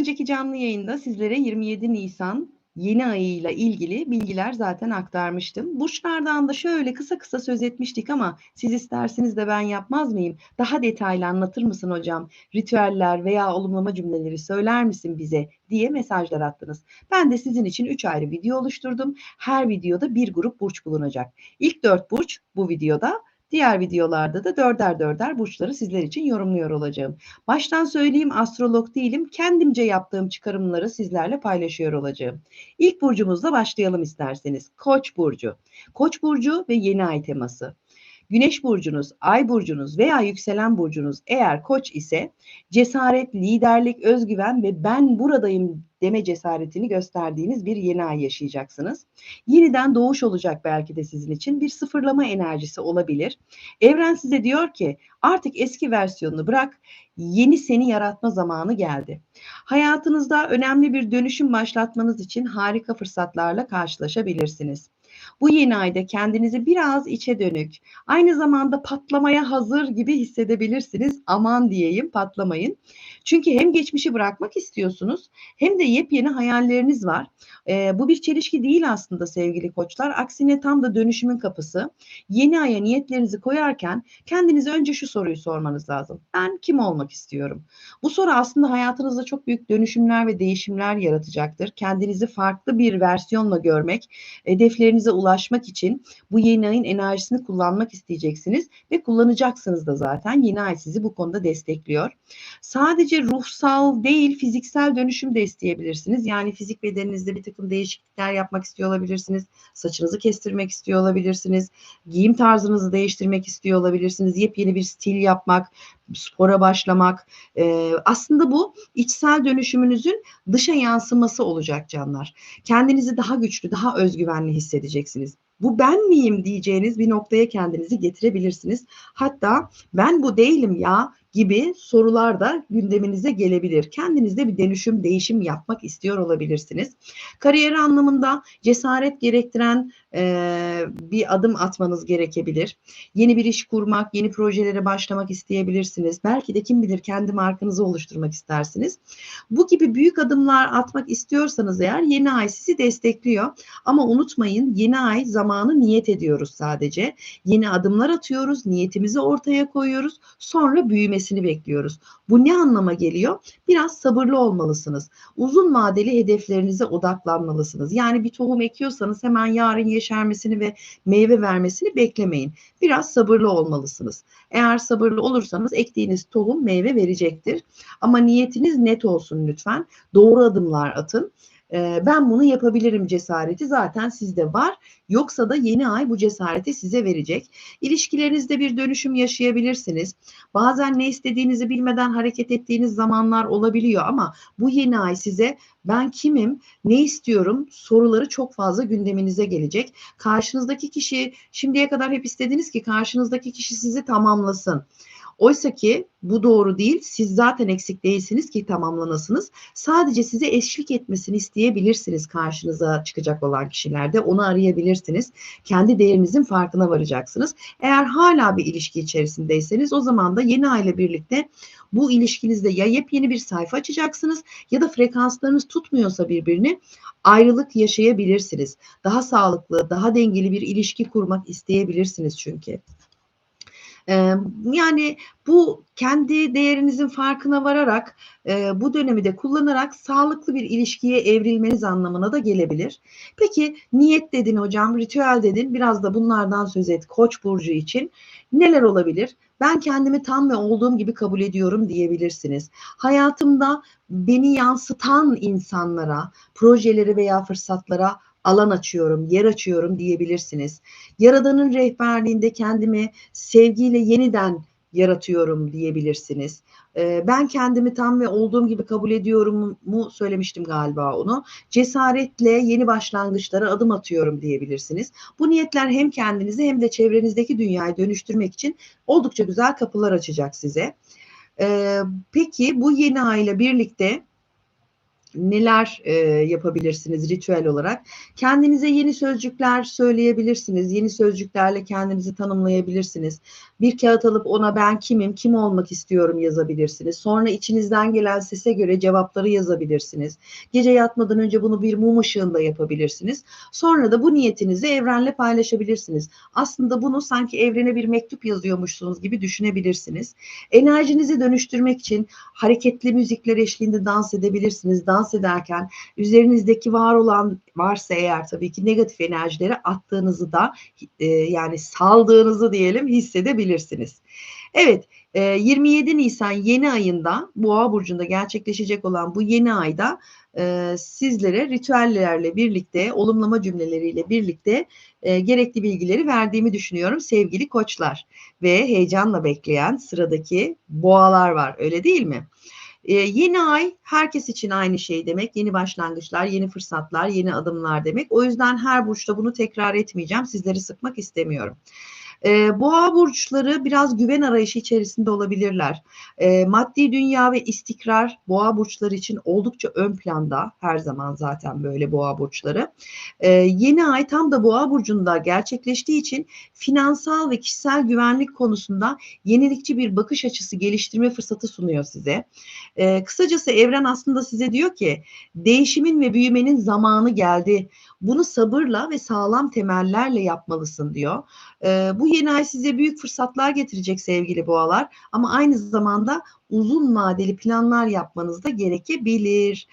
önceki canlı yayında sizlere 27 Nisan yeni ayıyla ilgili bilgiler zaten aktarmıştım. Burçlardan da şöyle kısa kısa söz etmiştik ama siz isterseniz de ben yapmaz mıyım? Daha detaylı anlatır mısın hocam? Ritüeller veya olumlama cümleleri söyler misin bize diye mesajlar attınız. Ben de sizin için 3 ayrı video oluşturdum. Her videoda bir grup burç bulunacak. İlk 4 burç bu videoda, Diğer videolarda da dörder dörder burçları sizler için yorumluyor olacağım. Baştan söyleyeyim astrolog değilim. Kendimce yaptığım çıkarımları sizlerle paylaşıyor olacağım. İlk burcumuzla başlayalım isterseniz. Koç burcu. Koç burcu ve yeni ay teması. Güneş burcunuz, ay burcunuz veya yükselen burcunuz eğer koç ise cesaret, liderlik, özgüven ve ben buradayım deme cesaretini gösterdiğiniz bir yeni ay yaşayacaksınız. Yeniden doğuş olacak belki de sizin için bir sıfırlama enerjisi olabilir. Evren size diyor ki artık eski versiyonunu bırak, yeni seni yaratma zamanı geldi. Hayatınızda önemli bir dönüşüm başlatmanız için harika fırsatlarla karşılaşabilirsiniz. Bu yeni ayda kendinizi biraz içe dönük, aynı zamanda patlamaya hazır gibi hissedebilirsiniz. Aman diyeyim patlamayın. Çünkü hem geçmişi bırakmak istiyorsunuz hem de yepyeni hayalleriniz var. E, bu bir çelişki değil aslında sevgili koçlar. Aksine tam da dönüşümün kapısı. Yeni aya niyetlerinizi koyarken kendinize önce şu soruyu sormanız lazım. Ben kim olmak istiyorum? Bu soru aslında hayatınızda çok büyük dönüşümler ve değişimler yaratacaktır. Kendinizi farklı bir versiyonla görmek, hedeflerinize ulaşmak için bu yeni ayın enerjisini kullanmak isteyeceksiniz ve kullanacaksınız da zaten. Yeni ay sizi bu konuda destekliyor. Sadece ruhsal değil fiziksel dönüşüm de isteyebilirsiniz. Yani fizik bedeninizde bir takım değişiklikler yapmak istiyor olabilirsiniz. Saçınızı kestirmek istiyor olabilirsiniz. Giyim tarzınızı değiştirmek istiyor olabilirsiniz. Yepyeni bir stil yapmak, spora başlamak. E, aslında bu içsel dönüşümünüzün dışa yansıması olacak canlar. Kendinizi daha güçlü, daha özgüvenli hissedeceksiniz. Bu ben miyim diyeceğiniz bir noktaya kendinizi getirebilirsiniz. Hatta ben bu değilim ya gibi sorular da gündeminize gelebilir. Kendinizde bir dönüşüm, değişim yapmak istiyor olabilirsiniz. Kariyer anlamında cesaret gerektiren e, bir adım atmanız gerekebilir. Yeni bir iş kurmak, yeni projelere başlamak isteyebilirsiniz. Belki de kim bilir kendi markanızı oluşturmak istersiniz. Bu gibi büyük adımlar atmak istiyorsanız eğer yeni ay sizi destekliyor. Ama unutmayın yeni ay zamanı niyet ediyoruz sadece. Yeni adımlar atıyoruz, niyetimizi ortaya koyuyoruz. Sonra büyümesini bekliyoruz. Bu ne anlama geliyor? Biraz sabırlı olmalısınız. Uzun vadeli hedeflerinize odaklanmalısınız. Yani bir tohum ekiyorsanız hemen yarın yeşermesini ve meyve vermesini beklemeyin. Biraz sabırlı olmalısınız. Eğer sabırlı olursanız ektiğiniz tohum meyve verecektir. Ama niyetiniz net olsun lütfen. Doğru adımlar atın ben bunu yapabilirim cesareti zaten sizde var. Yoksa da yeni ay bu cesareti size verecek. İlişkilerinizde bir dönüşüm yaşayabilirsiniz. Bazen ne istediğinizi bilmeden hareket ettiğiniz zamanlar olabiliyor ama bu yeni ay size ben kimim, ne istiyorum soruları çok fazla gündeminize gelecek. Karşınızdaki kişi şimdiye kadar hep istediniz ki karşınızdaki kişi sizi tamamlasın. Oysa ki bu doğru değil. Siz zaten eksik değilsiniz ki tamamlanasınız. Sadece size eşlik etmesini isteyebilirsiniz karşınıza çıkacak olan kişilerde. Onu arayabilirsiniz. Kendi değerinizin farkına varacaksınız. Eğer hala bir ilişki içerisindeyseniz o zaman da yeni aile birlikte bu ilişkinizde ya yepyeni bir sayfa açacaksınız ya da frekanslarınız tutmuyorsa birbirini ayrılık yaşayabilirsiniz. Daha sağlıklı, daha dengeli bir ilişki kurmak isteyebilirsiniz çünkü. Yani bu kendi değerinizin farkına vararak bu dönemi de kullanarak sağlıklı bir ilişkiye evrilmeniz anlamına da gelebilir. Peki niyet dedin hocam, ritüel dedin. Biraz da bunlardan söz et Koç burcu için. Neler olabilir? Ben kendimi tam ve olduğum gibi kabul ediyorum diyebilirsiniz. Hayatımda beni yansıtan insanlara, projeleri veya fırsatlara alan açıyorum, yer açıyorum diyebilirsiniz. Yaradanın rehberliğinde kendimi sevgiyle yeniden yaratıyorum diyebilirsiniz. Ben kendimi tam ve olduğum gibi kabul ediyorum mu söylemiştim galiba onu. Cesaretle yeni başlangıçlara adım atıyorum diyebilirsiniz. Bu niyetler hem kendinizi hem de çevrenizdeki dünyayı dönüştürmek için oldukça güzel kapılar açacak size. Peki bu yeni ayla birlikte neler e, yapabilirsiniz ritüel olarak? Kendinize yeni sözcükler söyleyebilirsiniz. Yeni sözcüklerle kendinizi tanımlayabilirsiniz. Bir kağıt alıp ona ben kimim, kim olmak istiyorum yazabilirsiniz. Sonra içinizden gelen sese göre cevapları yazabilirsiniz. Gece yatmadan önce bunu bir mum ışığında yapabilirsiniz. Sonra da bu niyetinizi evrenle paylaşabilirsiniz. Aslında bunu sanki evrene bir mektup yazıyormuşsunuz gibi düşünebilirsiniz. Enerjinizi dönüştürmek için hareketli müzikler eşliğinde dans edebilirsiniz. Dans ederken üzerinizdeki var olan varsa eğer tabii ki negatif enerjileri attığınızı da e, yani saldığınızı diyelim hissedebilirsiniz. Evet 27 Nisan yeni ayında Boğa burcunda gerçekleşecek olan bu yeni ayda e, sizlere ritüellerle birlikte, olumlama cümleleriyle birlikte e, gerekli bilgileri verdiğimi düşünüyorum sevgili koçlar. Ve heyecanla bekleyen sıradaki boğalar var öyle değil mi? Ee, yeni ay herkes için aynı şey demek. Yeni başlangıçlar, yeni fırsatlar, yeni adımlar demek. O yüzden her burçta bunu tekrar etmeyeceğim. Sizleri sıkmak istemiyorum. E, boğa burçları biraz güven arayışı içerisinde olabilirler. E, maddi dünya ve istikrar boğa burçları için oldukça ön planda her zaman zaten böyle boğa burçları. E, yeni ay tam da boğa burcunda gerçekleştiği için finansal ve kişisel güvenlik konusunda yenilikçi bir bakış açısı geliştirme fırsatı sunuyor size. E, kısacası evren aslında size diyor ki değişimin ve büyümenin zamanı geldi. Bunu sabırla ve sağlam temellerle yapmalısın diyor. E, bu yeni ay size büyük fırsatlar getirecek sevgili boğalar ama aynı zamanda uzun vadeli planlar yapmanız da gerekebilir.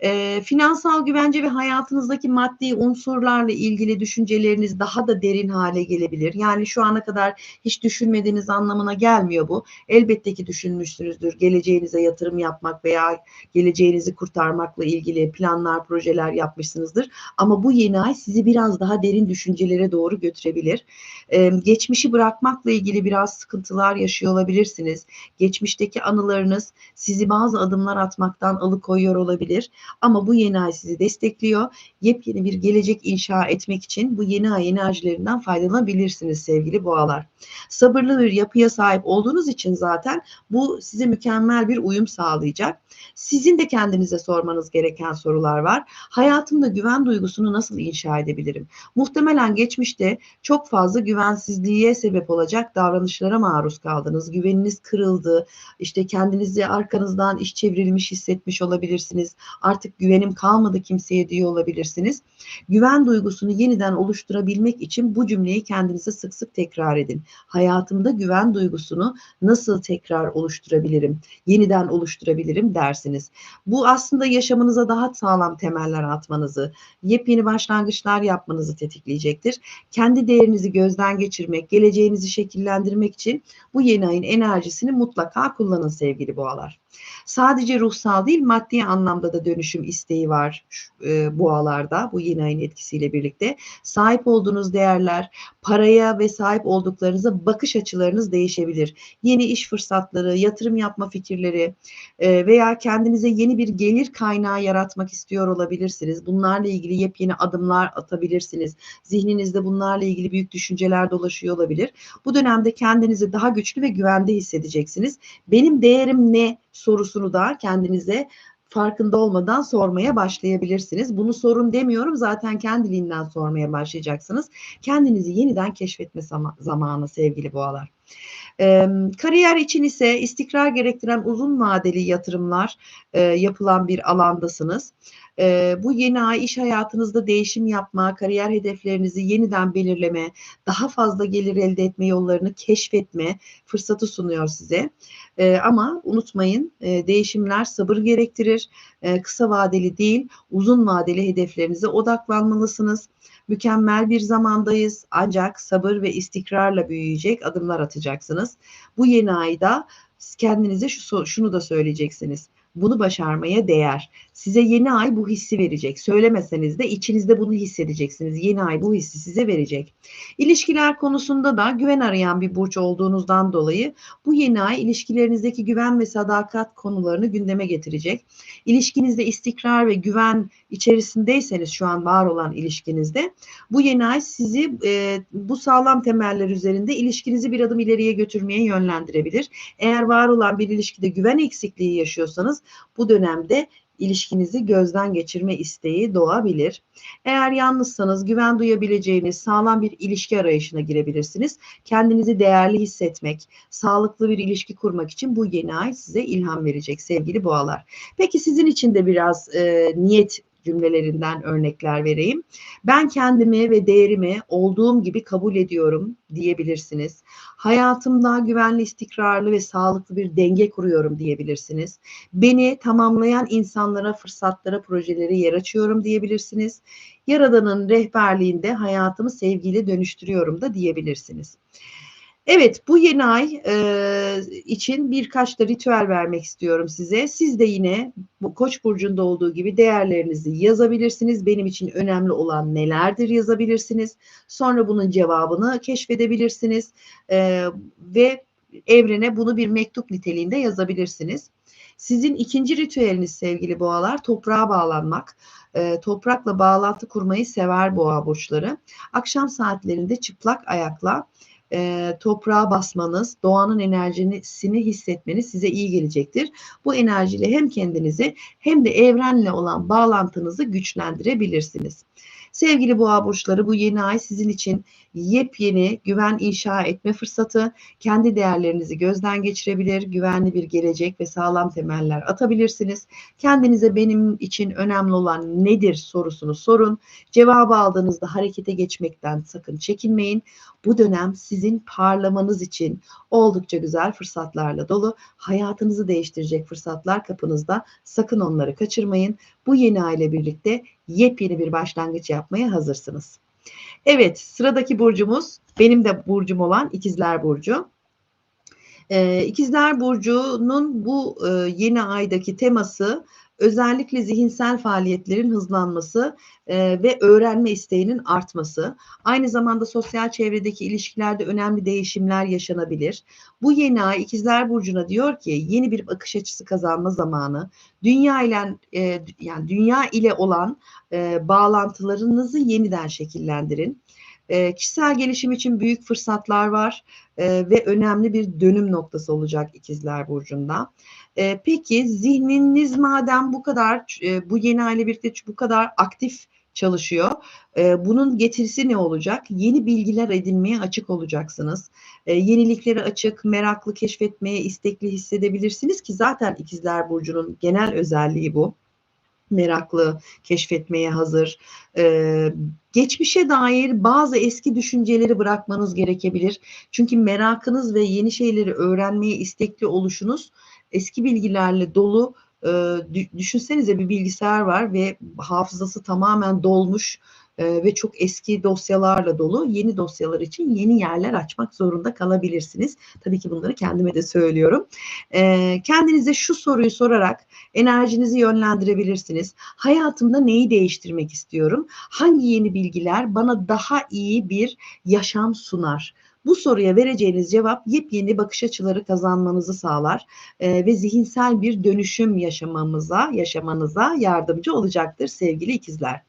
E, finansal güvence ve hayatınızdaki maddi unsurlarla ilgili düşünceleriniz daha da derin hale gelebilir. Yani şu ana kadar hiç düşünmediğiniz anlamına gelmiyor bu. Elbette ki düşünmüşsünüzdür. Geleceğinize yatırım yapmak veya geleceğinizi kurtarmakla ilgili planlar, projeler yapmışsınızdır. Ama bu yeni ay sizi biraz daha derin düşüncelere doğru götürebilir. Ee, geçmişi bırakmakla ilgili biraz sıkıntılar yaşıyor olabilirsiniz. Geçmişteki anılarınız sizi bazı adımlar atmaktan alıkoyuyor olabilir. Ama bu yeni ay sizi destekliyor. Yepyeni bir gelecek inşa etmek için bu yeni ay enerjilerinden faydalanabilirsiniz sevgili boğalar. Sabırlı bir yapıya sahip olduğunuz için zaten bu size mükemmel bir uyum sağlayacak. Sizin de kendinize sormanız gereken sorular var. Hayatımda güven duygusunu nasıl inşa edebilirim? Muhtemelen geçmişte çok fazla güvensizliğe sebep olacak davranışlara maruz kaldınız. Güveniniz kırıldı. İşte kendinizi arkanızdan iş çevrilmiş hissetmiş olabilirsiniz. Artık güvenim kalmadı kimseye diyor olabilirsiniz. Güven duygusunu yeniden oluşturabilmek için bu cümleyi kendinize sık sık tekrar edin. Hayatımda güven duygusunu nasıl tekrar oluşturabilirim? Yeniden oluşturabilirim dersiniz. Bu aslında yaşamınıza daha sağlam temeller atmanızı, yepyeni başlangıçlar yapmanızı tetikleyecektir. Kendi değerinizi gözden geçirmek, geleceğinizi şekillendirmek için bu yeni ayın enerjisini mutlaka kullanın sevgili boğalar. Sadece ruhsal değil maddi anlamda da dönüşüm isteği var e, boğalarda bu yeni ayın etkisiyle birlikte. Sahip olduğunuz değerler, paraya ve sahip olduklarınıza bakış açılarınız değişebilir. Yeni iş fırsatları, yatırım yapma fikirleri e, veya kendinize yeni bir gelir kaynağı yaratmak istiyor olabilirsiniz. Bunlarla ilgili yepyeni adımlar atabilirsiniz. Zihninizde bunlarla ilgili büyük düşünceler dolaşıyor olabilir. Bu dönemde kendinizi daha güçlü ve güvende hissedeceksiniz. Benim değerim ne sorusunu da kendinize farkında olmadan sormaya başlayabilirsiniz. Bunu sorun demiyorum zaten kendiliğinden sormaya başlayacaksınız. Kendinizi yeniden keşfetme zamanı sevgili boğalar. Kariyer için ise istikrar gerektiren uzun vadeli yatırımlar yapılan bir alandasınız. E, bu yeni ay iş hayatınızda değişim yapma, kariyer hedeflerinizi yeniden belirleme, daha fazla gelir elde etme yollarını keşfetme fırsatı sunuyor size. E, ama unutmayın e, değişimler sabır gerektirir. E, kısa vadeli değil, uzun vadeli hedeflerinize odaklanmalısınız. Mükemmel bir zamandayız ancak sabır ve istikrarla büyüyecek adımlar atacaksınız. Bu yeni ayda kendinize şu, şunu da söyleyeceksiniz bunu başarmaya değer. Size yeni ay bu hissi verecek. Söylemeseniz de içinizde bunu hissedeceksiniz. Yeni ay bu hissi size verecek. İlişkiler konusunda da güven arayan bir burç olduğunuzdan dolayı bu yeni ay ilişkilerinizdeki güven ve sadakat konularını gündeme getirecek. İlişkinizde istikrar ve güven içerisindeyseniz şu an var olan ilişkinizde bu yeni ay sizi e, bu sağlam temeller üzerinde ilişkinizi bir adım ileriye götürmeye yönlendirebilir. Eğer var olan bir ilişkide güven eksikliği yaşıyorsanız bu dönemde ilişkinizi gözden geçirme isteği doğabilir. Eğer yalnızsanız güven duyabileceğiniz sağlam bir ilişki arayışına girebilirsiniz. Kendinizi değerli hissetmek, sağlıklı bir ilişki kurmak için bu yeni ay size ilham verecek sevgili boğalar. Peki sizin için de biraz e, niyet cümlelerinden örnekler vereyim. Ben kendimi ve değerimi olduğum gibi kabul ediyorum diyebilirsiniz. Hayatımda güvenli, istikrarlı ve sağlıklı bir denge kuruyorum diyebilirsiniz. Beni tamamlayan insanlara, fırsatlara, projelere yer açıyorum diyebilirsiniz. Yaradan'ın rehberliğinde hayatımı sevgiyle dönüştürüyorum da diyebilirsiniz. Evet bu yeni ay e, için birkaç da ritüel vermek istiyorum size. Siz de yine bu Koç burcunda olduğu gibi değerlerinizi yazabilirsiniz. Benim için önemli olan nelerdir yazabilirsiniz. Sonra bunun cevabını keşfedebilirsiniz e, ve evrene bunu bir mektup niteliğinde yazabilirsiniz. Sizin ikinci ritüeliniz sevgili boğalar toprağa bağlanmak. E, toprakla bağlantı kurmayı sever boğa burçları. Akşam saatlerinde çıplak ayakla e, toprağa basmanız, doğanın enerjisini hissetmeniz size iyi gelecektir. Bu enerjiyle hem kendinizi hem de evrenle olan bağlantınızı güçlendirebilirsiniz. Sevgili boğa burçları bu yeni ay sizin için yepyeni güven inşa etme fırsatı, kendi değerlerinizi gözden geçirebilir, güvenli bir gelecek ve sağlam temeller atabilirsiniz. Kendinize benim için önemli olan nedir sorusunu sorun. Cevabı aldığınızda harekete geçmekten sakın çekinmeyin. Bu dönem sizin parlamanız için oldukça güzel fırsatlarla dolu. Hayatınızı değiştirecek fırsatlar kapınızda. Sakın onları kaçırmayın. Bu yeni aile birlikte yepyeni bir başlangıç yapmaya hazırsınız. Evet sıradaki burcumuz benim de burcum olan İkizler Burcu. Ee, İkizler Burcu'nun bu e, yeni aydaki teması özellikle zihinsel faaliyetlerin hızlanması e, ve öğrenme isteğinin artması. Aynı zamanda sosyal çevredeki ilişkilerde önemli değişimler yaşanabilir. Bu yeni ay İkizler Burcu'na diyor ki yeni bir bakış açısı kazanma zamanı. Dünya ile e, yani dünya ile olan e, bağlantılarınızı yeniden şekillendirin. E, kişisel gelişim için büyük fırsatlar var e, ve önemli bir dönüm noktası olacak İkizler Burcu'nda. E, peki zihniniz madem bu kadar e, bu yeni aile birlikte bu kadar aktif çalışıyor. E, bunun getirisi ne olacak? Yeni bilgiler edinmeye açık olacaksınız. E, yeniliklere açık, meraklı keşfetmeye istekli hissedebilirsiniz ki zaten İkizler Burcu'nun genel özelliği bu meraklı, keşfetmeye hazır. Ee, geçmişe dair bazı eski düşünceleri bırakmanız gerekebilir. Çünkü merakınız ve yeni şeyleri öğrenmeye istekli oluşunuz eski bilgilerle dolu. Ee, düşünsenize bir bilgisayar var ve hafızası tamamen dolmuş e, ve çok eski dosyalarla dolu yeni dosyalar için yeni yerler açmak zorunda kalabilirsiniz. Tabii ki bunları kendime de söylüyorum. E, kendinize şu soruyu sorarak enerjinizi yönlendirebilirsiniz. Hayatımda neyi değiştirmek istiyorum? Hangi yeni bilgiler bana daha iyi bir yaşam sunar? Bu soruya vereceğiniz cevap yepyeni bakış açıları kazanmanızı sağlar e, ve zihinsel bir dönüşüm yaşamamıza, yaşamanıza yardımcı olacaktır sevgili ikizler.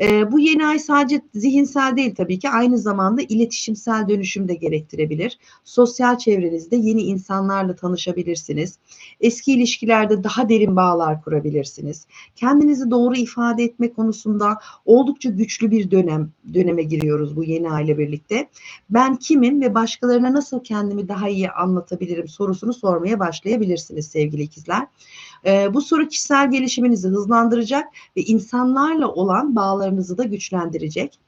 E, bu yeni ay sadece zihinsel değil tabii ki aynı zamanda iletişimsel dönüşüm de gerektirebilir. Sosyal çevrenizde yeni insanlarla tanışabilirsiniz. Eski ilişkilerde daha derin bağlar kurabilirsiniz. Kendinizi doğru ifade etme konusunda oldukça güçlü bir dönem döneme giriyoruz bu yeni aile birlikte. Ben kimim ve başkalarına nasıl kendimi daha iyi anlatabilirim sorusunu sormaya başlayabilirsiniz sevgili ikizler. E, bu soru kişisel gelişiminizi hızlandıracak ve insanlarla olan bağlarınızı da güçlendirecek.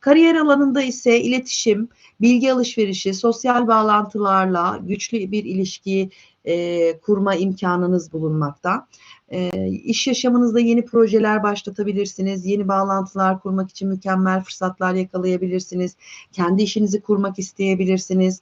Kariyer alanında ise iletişim, bilgi alışverişi, sosyal bağlantılarla güçlü bir ilişki e, kurma imkanınız bulunmakta. E, iş yaşamınızda yeni projeler başlatabilirsiniz. Yeni bağlantılar kurmak için mükemmel fırsatlar yakalayabilirsiniz. Kendi işinizi kurmak isteyebilirsiniz.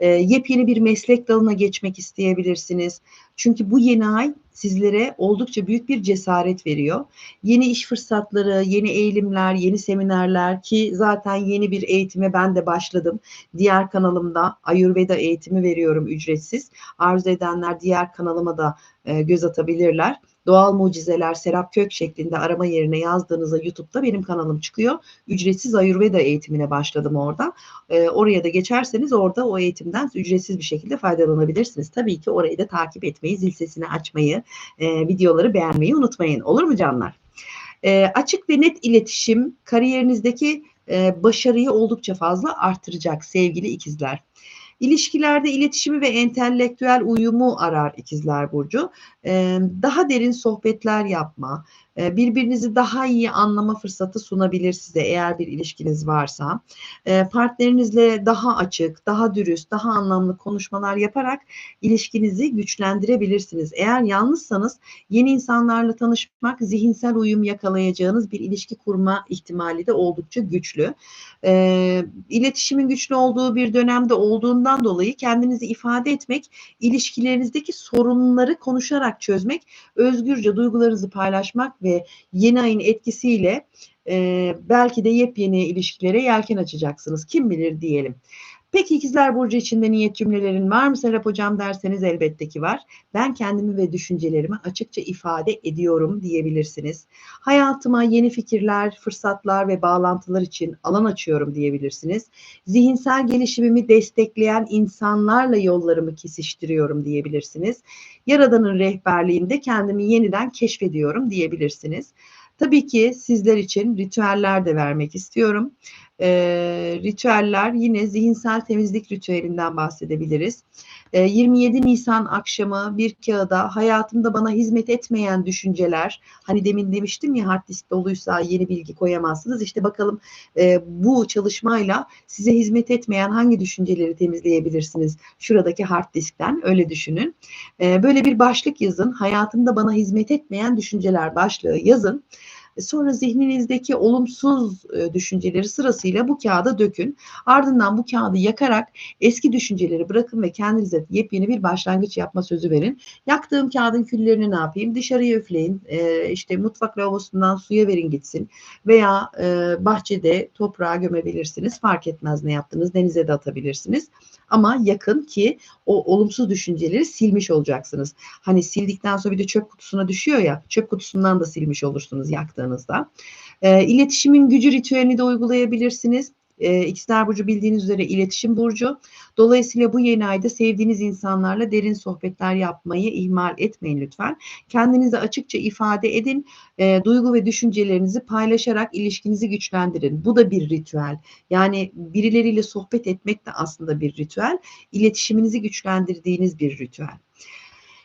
E, yepyeni bir meslek dalına geçmek isteyebilirsiniz. Çünkü bu yeni ay sizlere oldukça büyük bir cesaret veriyor. Yeni iş fırsatları, yeni eğilimler, yeni seminerler ki zaten yeni bir eğitime ben de başladım. Diğer kanalımda Ayurveda eğitimi veriyorum ücretsiz. Arzu edenler diğer kanalıma da e, göz atabilirler. Doğal Mucizeler Serap Kök şeklinde arama yerine yazdığınızda YouTube'da benim kanalım çıkıyor. Ücretsiz Ayurveda eğitimine başladım orada. E, oraya da geçerseniz orada o eğitimden ücretsiz bir şekilde faydalanabilirsiniz. Tabii ki orayı da takip etmeyi, zil sesini açmayı, e, videoları beğenmeyi unutmayın. Olur mu canlar? E, açık ve net iletişim kariyerinizdeki e, başarıyı oldukça fazla artıracak sevgili ikizler. İlişkilerde iletişimi ve entelektüel uyumu arar ikizler burcu. Daha derin sohbetler yapma, birbirinizi daha iyi anlama fırsatı sunabilir size eğer bir ilişkiniz varsa. Ee, partnerinizle daha açık, daha dürüst, daha anlamlı konuşmalar yaparak ilişkinizi güçlendirebilirsiniz. Eğer yalnızsanız yeni insanlarla tanışmak, zihinsel uyum yakalayacağınız bir ilişki kurma ihtimali de oldukça güçlü. Ee, iletişimin güçlü olduğu bir dönemde olduğundan dolayı kendinizi ifade etmek, ilişkilerinizdeki sorunları konuşarak çözmek, özgürce duygularınızı paylaşmak ve yeni ayın etkisiyle e, belki de yepyeni ilişkilere yelken açacaksınız. Kim bilir diyelim. Peki ikizler burcu içinde niyet cümlelerin var mı Serap hocam derseniz elbette ki var. Ben kendimi ve düşüncelerimi açıkça ifade ediyorum diyebilirsiniz. Hayatıma yeni fikirler, fırsatlar ve bağlantılar için alan açıyorum diyebilirsiniz. Zihinsel gelişimimi destekleyen insanlarla yollarımı kesiştiriyorum diyebilirsiniz. Yaradan'ın rehberliğinde kendimi yeniden keşfediyorum diyebilirsiniz. Tabii ki sizler için ritüeller de vermek istiyorum e, ritüeller yine zihinsel temizlik ritüelinden bahsedebiliriz. E, 27 Nisan akşamı bir kağıda hayatımda bana hizmet etmeyen düşünceler, hani demin demiştim ya hard disk doluysa yeni bilgi koyamazsınız. İşte bakalım e, bu çalışmayla size hizmet etmeyen hangi düşünceleri temizleyebilirsiniz şuradaki hard diskten öyle düşünün. E, böyle bir başlık yazın. Hayatımda bana hizmet etmeyen düşünceler başlığı yazın. Sonra zihninizdeki olumsuz e, düşünceleri sırasıyla bu kağıda dökün. Ardından bu kağıdı yakarak eski düşünceleri bırakın ve kendinize yepyeni bir başlangıç yapma sözü verin. Yaktığım kağıdın küllerini ne yapayım? Dışarıya üfleyin. E, işte mutfak lavabosundan suya verin gitsin. Veya e, bahçede toprağa gömebilirsiniz. Fark etmez ne yaptınız. Denize de atabilirsiniz. Ama yakın ki o olumsuz düşünceleri silmiş olacaksınız. Hani sildikten sonra bir de çöp kutusuna düşüyor ya çöp kutusundan da silmiş olursunuz yaktığınızda. E, iletişimin gücü ritüelini de uygulayabilirsiniz. E, İkizler Burcu bildiğiniz üzere iletişim burcu. Dolayısıyla bu yeni ayda sevdiğiniz insanlarla derin sohbetler yapmayı ihmal etmeyin lütfen. Kendinizi açıkça ifade edin. E, duygu ve düşüncelerinizi paylaşarak ilişkinizi güçlendirin. Bu da bir ritüel. Yani birileriyle sohbet etmek de aslında bir ritüel. İletişiminizi güçlendirdiğiniz bir ritüel.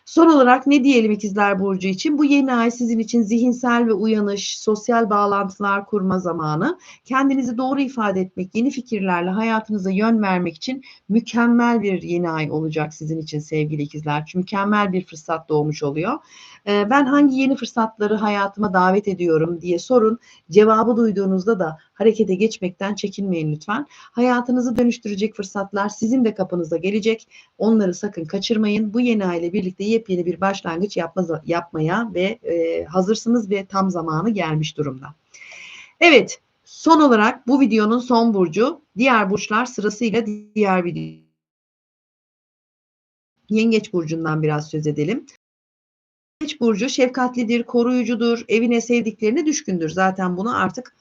Son olarak ne diyelim ikizler burcu için? Bu yeni ay sizin için zihinsel ve uyanış, sosyal bağlantılar kurma zamanı. Kendinizi doğru ifade etmek, yeni fikirlerle hayatınıza yön vermek için mükemmel bir yeni ay olacak sizin için sevgili ikizler. Çünkü mükemmel bir fırsat doğmuş oluyor. Ee, ben hangi yeni fırsatları hayatıma davet ediyorum diye sorun. Cevabı duyduğunuzda da harekete geçmekten çekinmeyin lütfen. Hayatınızı dönüştürecek fırsatlar sizin de kapınıza gelecek. Onları sakın kaçırmayın. Bu yeni ay ile birlikte yepyeni bir başlangıç yapma, yapmaya ve e, hazırsınız ve tam zamanı gelmiş durumda. Evet, son olarak bu videonun son burcu diğer burçlar sırasıyla diğer video. Yengeç burcundan biraz söz edelim. Yengeç burcu şefkatlidir, koruyucudur, evine sevdiklerine düşkündür. Zaten bunu artık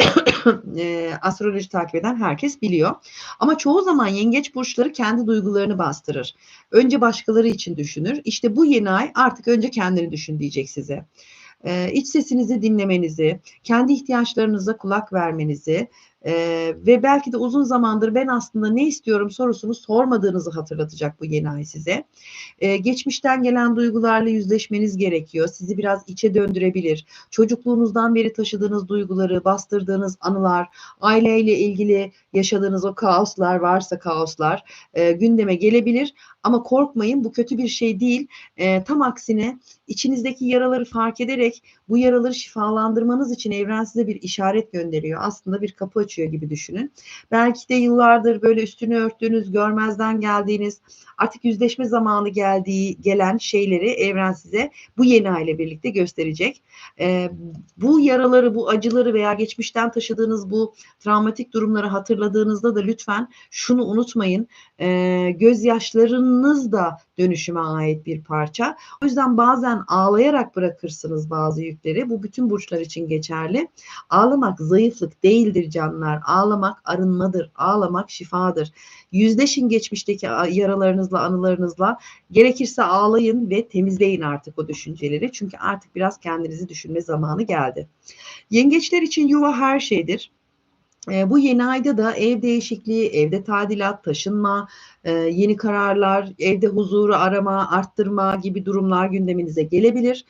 e, astroloji takip eden herkes biliyor. Ama çoğu zaman yengeç burçları kendi duygularını bastırır. Önce başkaları için düşünür. İşte bu yeni ay artık önce kendini düşün diyecek size. E, iç sesinizi dinlemenizi, kendi ihtiyaçlarınıza kulak vermenizi e, ve belki de uzun zamandır ben aslında ne istiyorum sorusunu sormadığınızı hatırlatacak bu yeni ay size. E, geçmişten gelen duygularla yüzleşmeniz gerekiyor. Sizi biraz içe döndürebilir. Çocukluğunuzdan beri taşıdığınız duyguları, bastırdığınız anılar, aileyle ilgili yaşadığınız o kaoslar varsa kaoslar e, gündeme gelebilir. Ama korkmayın bu kötü bir şey değil. E, tam aksine içinizdeki yaraları fark ederek bu yaraları şifalandırmanız için evren size bir işaret gönderiyor. Aslında bir kapı açıyor gibi düşünün. Belki de yıllardır böyle üstünü örttüğünüz, görmezden geldiğiniz, artık yüzleşme zamanı geldiği gelen şeyleri evren size bu yeni aile birlikte gösterecek. E, bu yaraları, bu acıları veya geçmişten taşıdığınız bu travmatik durumları hatırladığınızda da lütfen şunu unutmayın. E, gözyaşlarınız da dönüşüme ait bir parça. O yüzden bazen ağlayarak bırakırsınız bazı yükleri. Bu bütün burçlar için geçerli. Ağlamak zayıflık değildir canlar. Ağlamak arınmadır. Ağlamak şifadır. Yüzleşin geçmişteki yaralarınızla, anılarınızla. Gerekirse ağlayın ve temizleyin artık o düşünceleri. Çünkü artık biraz kendinizi düşünme zamanı geldi. Yengeçler için yuva her şeydir. Bu yeni ayda da ev değişikliği, evde tadilat, taşınma, yeni kararlar, evde huzuru arama, arttırma gibi durumlar gündeminize gelebilir.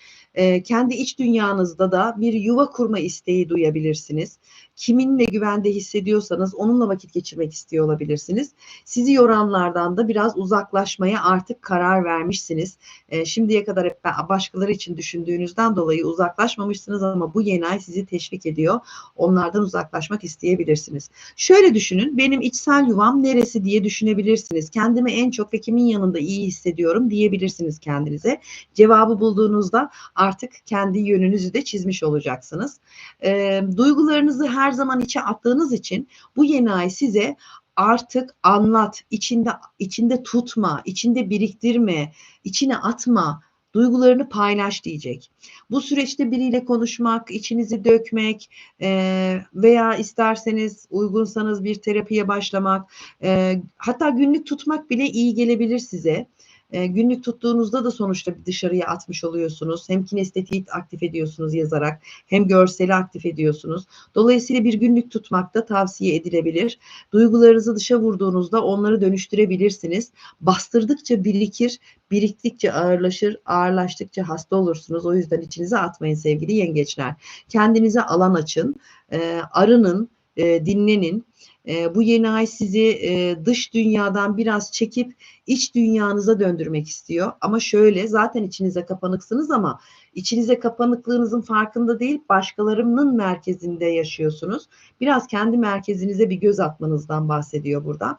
Kendi iç dünyanızda da bir yuva kurma isteği duyabilirsiniz. Kiminle güvende hissediyorsanız onunla vakit geçirmek istiyor olabilirsiniz. Sizi yoranlardan da biraz uzaklaşmaya artık karar vermişsiniz. Şimdiye kadar hep başkaları için düşündüğünüzden dolayı uzaklaşmamışsınız ama bu yeni ay sizi teşvik ediyor. Onlardan uzaklaşmak isteyebilirsiniz. Şöyle düşünün, benim içsel yuvam neresi diye düşünebilirsiniz. Kendimi en çok ve kimin yanında iyi hissediyorum diyebilirsiniz kendinize. Cevabı bulduğunuzda artık kendi yönünüzü de çizmiş olacaksınız. E, duygularınızı her zaman içe attığınız için bu yeni ay size artık anlat, içinde içinde tutma, içinde biriktirme, içine atma, duygularını paylaş diyecek. Bu süreçte biriyle konuşmak, içinizi dökmek e, veya isterseniz uygunsanız bir terapiye başlamak, e, hatta günlük tutmak bile iyi gelebilir size. E, günlük tuttuğunuzda da sonuçta dışarıya atmış oluyorsunuz. Hem kinestetiği aktif ediyorsunuz yazarak hem görseli aktif ediyorsunuz. Dolayısıyla bir günlük tutmak da tavsiye edilebilir. Duygularınızı dışa vurduğunuzda onları dönüştürebilirsiniz. Bastırdıkça birikir, biriktikçe ağırlaşır, ağırlaştıkça hasta olursunuz. O yüzden içinize atmayın sevgili yengeçler. Kendinize alan açın, e, arının, e, dinlenin. E, bu yeni ay sizi e, dış dünyadan biraz çekip iç dünyanıza döndürmek istiyor. Ama şöyle zaten içinize kapanıksınız ama içinize kapanıklığınızın farkında değil başkalarının merkezinde yaşıyorsunuz. Biraz kendi merkezinize bir göz atmanızdan bahsediyor burada.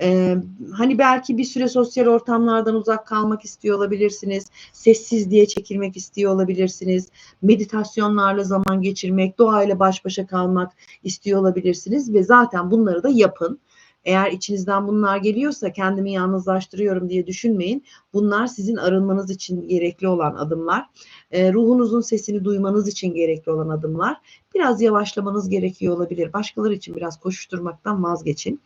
Ee, hani belki bir süre sosyal ortamlardan uzak kalmak istiyor olabilirsiniz. Sessizliğe çekilmek istiyor olabilirsiniz. Meditasyonlarla zaman geçirmek, doğayla baş başa kalmak istiyor olabilirsiniz ve zaten bunları da yapın. Eğer içinizden bunlar geliyorsa kendimi yalnızlaştırıyorum diye düşünmeyin. Bunlar sizin arınmanız için gerekli olan adımlar. E, ruhunuzun sesini duymanız için gerekli olan adımlar. Biraz yavaşlamanız gerekiyor olabilir. Başkaları için biraz koşuşturmaktan vazgeçin.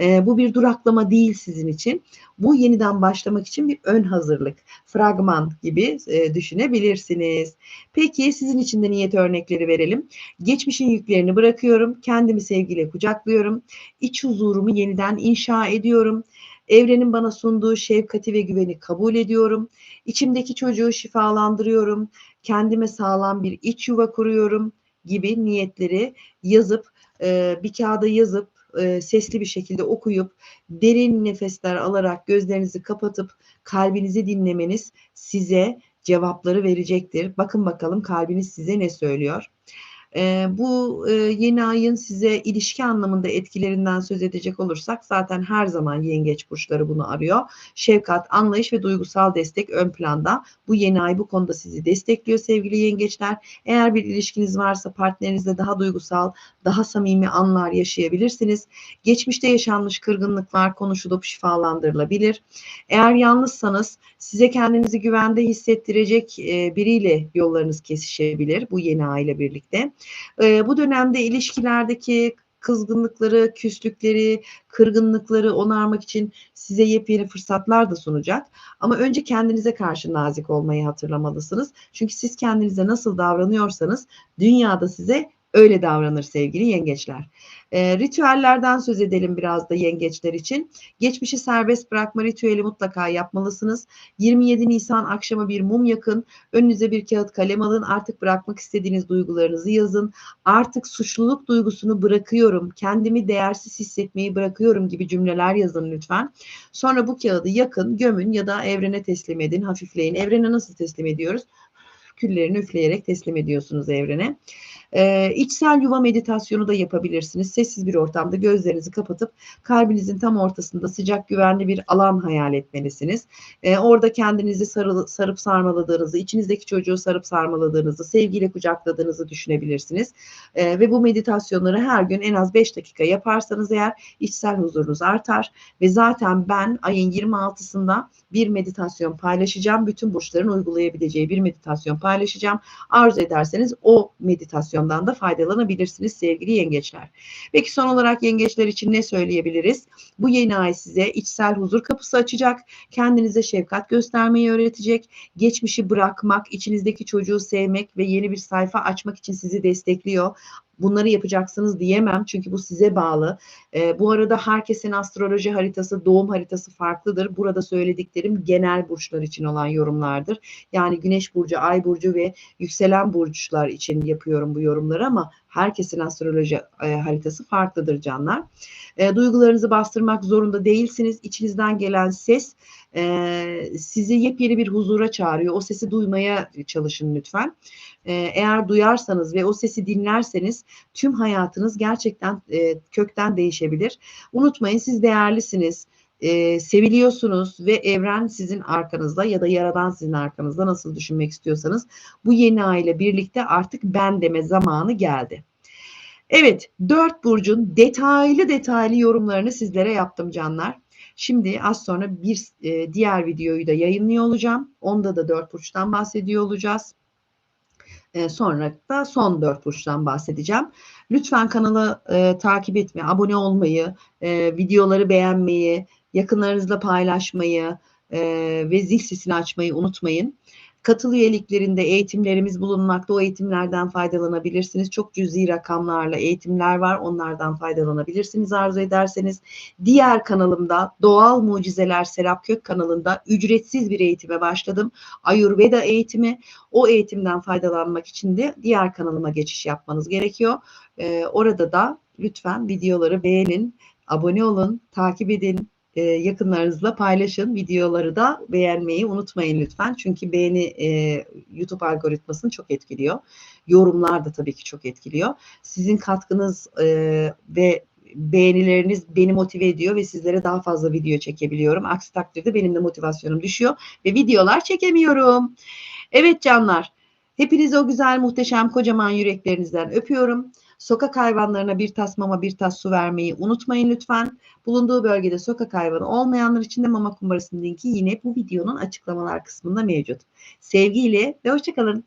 E, bu bir duraklama değil sizin için. Bu yeniden başlamak için bir ön hazırlık, fragman gibi e, düşünebilirsiniz. Peki sizin için de niyet örnekleri verelim. Geçmişin yüklerini bırakıyorum. Kendimi sevgiyle kucaklıyorum. İç huzurumu yeniden inşa ediyorum. Evrenin bana sunduğu şefkati ve güveni kabul ediyorum. İçimdeki çocuğu şifalandırıyorum. Kendime sağlam bir iç yuva kuruyorum gibi niyetleri yazıp e, bir kağıda yazıp e, sesli bir şekilde okuyup derin nefesler alarak gözlerinizi kapatıp kalbinizi dinlemeniz size cevapları verecektir. Bakın bakalım kalbiniz size ne söylüyor. E, bu e, yeni ayın size ilişki anlamında etkilerinden söz edecek olursak zaten her zaman yengeç burçları bunu arıyor. Şefkat, anlayış ve duygusal destek ön planda. Bu yeni ay bu konuda sizi destekliyor sevgili yengeçler. Eğer bir ilişkiniz varsa partnerinizle daha duygusal, daha samimi anlar yaşayabilirsiniz. Geçmişte yaşanmış kırgınlıklar konuşulup şifalandırılabilir. Eğer yalnızsanız size kendinizi güvende hissettirecek e, biriyle yollarınız kesişebilir bu yeni aile birlikte. E, bu dönemde ilişkilerdeki kızgınlıkları, küslükleri, kırgınlıkları onarmak için size yepyeni fırsatlar da sunacak. Ama önce kendinize karşı nazik olmayı hatırlamalısınız. Çünkü siz kendinize nasıl davranıyorsanız dünyada size öyle davranır sevgili yengeçler. E, ritüellerden söz edelim biraz da yengeçler için. Geçmişi serbest bırakma ritüeli mutlaka yapmalısınız. 27 Nisan akşamı bir mum yakın. Önünüze bir kağıt kalem alın. Artık bırakmak istediğiniz duygularınızı yazın. Artık suçluluk duygusunu bırakıyorum. Kendimi değersiz hissetmeyi bırakıyorum gibi cümleler yazın lütfen. Sonra bu kağıdı yakın, gömün ya da evrene teslim edin, hafifleyin. Evrene nasıl teslim ediyoruz? Küllerini üfleyerek teslim ediyorsunuz evrene. Ee, içsel yuva meditasyonu da yapabilirsiniz. Sessiz bir ortamda gözlerinizi kapatıp kalbinizin tam ortasında sıcak güvenli bir alan hayal etmelisiniz. Ee, orada kendinizi sarı, sarıp sarmaladığınızı, içinizdeki çocuğu sarıp sarmaladığınızı, sevgiyle kucakladığınızı düşünebilirsiniz. Ee, ve bu meditasyonları her gün en az 5 dakika yaparsanız eğer içsel huzurunuz artar ve zaten ben ayın 26'sında bir meditasyon paylaşacağım. Bütün burçların uygulayabileceği bir meditasyon paylaşacağım. Arzu ederseniz o meditasyondan da faydalanabilirsiniz sevgili yengeçler. Peki son olarak yengeçler için ne söyleyebiliriz? Bu yeni ay size içsel huzur kapısı açacak. Kendinize şefkat göstermeyi öğretecek. Geçmişi bırakmak, içinizdeki çocuğu sevmek ve yeni bir sayfa açmak için sizi destekliyor bunları yapacaksınız diyemem çünkü bu size bağlı. E, bu arada herkesin astroloji haritası, doğum haritası farklıdır. Burada söylediklerim genel burçlar için olan yorumlardır. Yani güneş burcu, ay burcu ve yükselen burçlar için yapıyorum bu yorumları ama herkesin astroloji e, haritası farklıdır canlar. E, duygularınızı bastırmak zorunda değilsiniz. İçinizden gelen ses e, sizi yepyeni bir huzura çağırıyor. O sesi duymaya çalışın lütfen. E, eğer duyarsanız ve o sesi dinlerseniz tüm hayatınız gerçekten e, kökten değişebilir. Unutmayın siz değerlisiniz. E, seviliyorsunuz ve evren sizin arkanızda ya da yaradan sizin arkanızda nasıl düşünmek istiyorsanız bu yeni aile birlikte artık ben deme zamanı geldi. Evet, dört burcun detaylı detaylı yorumlarını sizlere yaptım canlar. Şimdi az sonra bir e, diğer videoyu da yayınlıyor olacağım. Onda da dört burçtan bahsediyor olacağız. E, sonra da son dört burçtan bahsedeceğim. Lütfen kanalı e, takip etmeyi, abone olmayı, e, videoları beğenmeyi, yakınlarınızla paylaşmayı e, ve zil sesini açmayı unutmayın. Katıl üyeliklerinde eğitimlerimiz bulunmakta. O eğitimlerden faydalanabilirsiniz. Çok cüzi rakamlarla eğitimler var. Onlardan faydalanabilirsiniz arzu ederseniz. Diğer kanalımda Doğal Mucizeler Serap Kök kanalında ücretsiz bir eğitime başladım. Ayurveda eğitimi. O eğitimden faydalanmak için de diğer kanalıma geçiş yapmanız gerekiyor. Ee, orada da lütfen videoları beğenin, abone olun, takip edin, e, yakınlarınızla paylaşın. Videoları da beğenmeyi unutmayın lütfen. Çünkü beğeni e, YouTube algoritmasını çok etkiliyor. Yorumlar da tabii ki çok etkiliyor. Sizin katkınız e, ve beğenileriniz beni motive ediyor ve sizlere daha fazla video çekebiliyorum. Aksi takdirde benim de motivasyonum düşüyor ve videolar çekemiyorum. Evet canlar, hepinizi o güzel, muhteşem, kocaman yüreklerinizden öpüyorum. Sokak hayvanlarına bir tas mama bir tas su vermeyi unutmayın lütfen. Bulunduğu bölgede sokak hayvanı olmayanlar için de mama kumbarasının linki yine bu videonun açıklamalar kısmında mevcut. Sevgiyle ve hoşçakalın.